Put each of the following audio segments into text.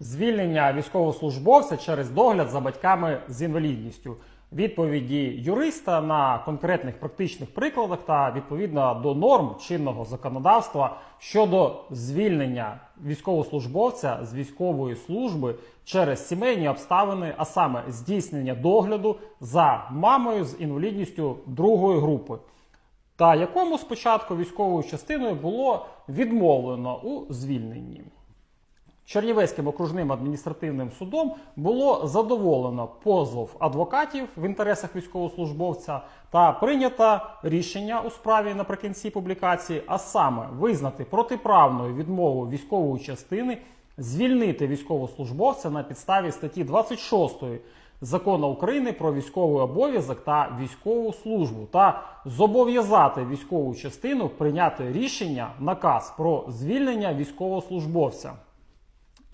Звільнення військовослужбовця через догляд за батьками з інвалідністю. Відповіді юриста на конкретних практичних прикладах та відповідно до норм чинного законодавства щодо звільнення військовослужбовця з військової служби через сімейні обставини, а саме здійснення догляду за мамою з інвалідністю другої групи та якому спочатку військовою частиною було відмовлено у звільненні. Чернівецьким окружним адміністративним судом було задоволено позов адвокатів в інтересах військовослужбовця та прийнято рішення у справі наприкінці публікації, а саме визнати протиправною відмову військової частини, звільнити військовослужбовця на підставі статті 26 закону України про військовий обов'язок та військову службу та зобов'язати військову частину прийняти рішення наказ про звільнення військовослужбовця.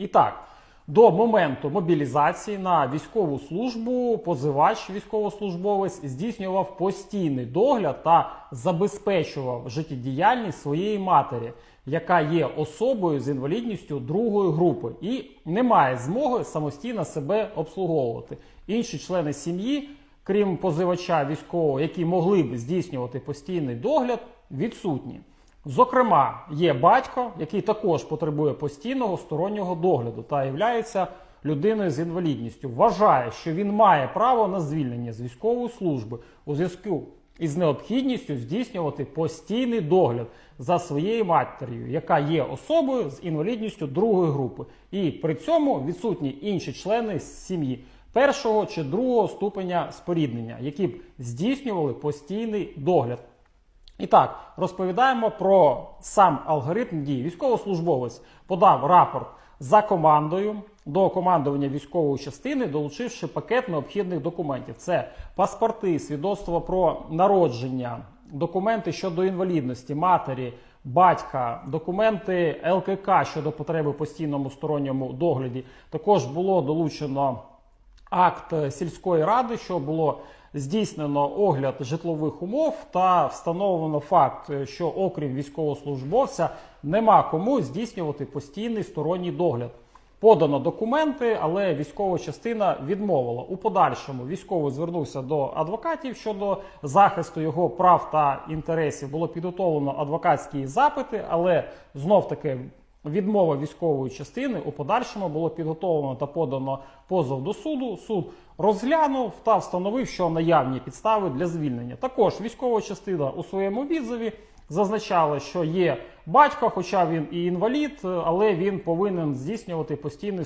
І так, до моменту мобілізації на військову службу позивач військовослужбовець здійснював постійний догляд та забезпечував життєдіяльність своєї матері, яка є особою з інвалідністю другої групи і не має змоги самостійно себе обслуговувати. Інші члени сім'ї, крім позивача військового, які могли б здійснювати постійний догляд, відсутні. Зокрема, є батько, який також потребує постійного стороннього догляду та є людиною з інвалідністю. Вважає, що він має право на звільнення з військової служби у зв'язку із необхідністю здійснювати постійний догляд за своєю матір'ю, яка є особою з інвалідністю другої групи, і при цьому відсутні інші члени сім'ї першого чи другого ступеня споріднення, які б здійснювали постійний догляд. І так, розповідаємо про сам алгоритм дій. Військовослужбовець подав рапорт за командою до командування військової частини, долучивши пакет необхідних документів. Це паспорти, свідоцтво про народження, документи щодо інвалідності, матері, батька, документи ЛКК щодо потреби в постійному сторонньому догляді. Також було долучено акт сільської ради, що було здійснено огляд житлових умов та встановлено факт, е, що окрім військовослужбовця нема кому здійснювати постійний сторонній догляд. Подано документи, але військова частина відмовила. У подальшому військовий звернувся до адвокатів щодо захисту його прав та інтересів. Було підготовлено адвокатські запити, але знов таки відмова військової частини у подальшому було підготовлено та подано позов до суду. Суд розглянув та встановив, що наявні підстави для звільнення. Також військова частина у своєму відзові зазначала, що є батько, хоча він і інвалід, але він повинен здійснювати постійний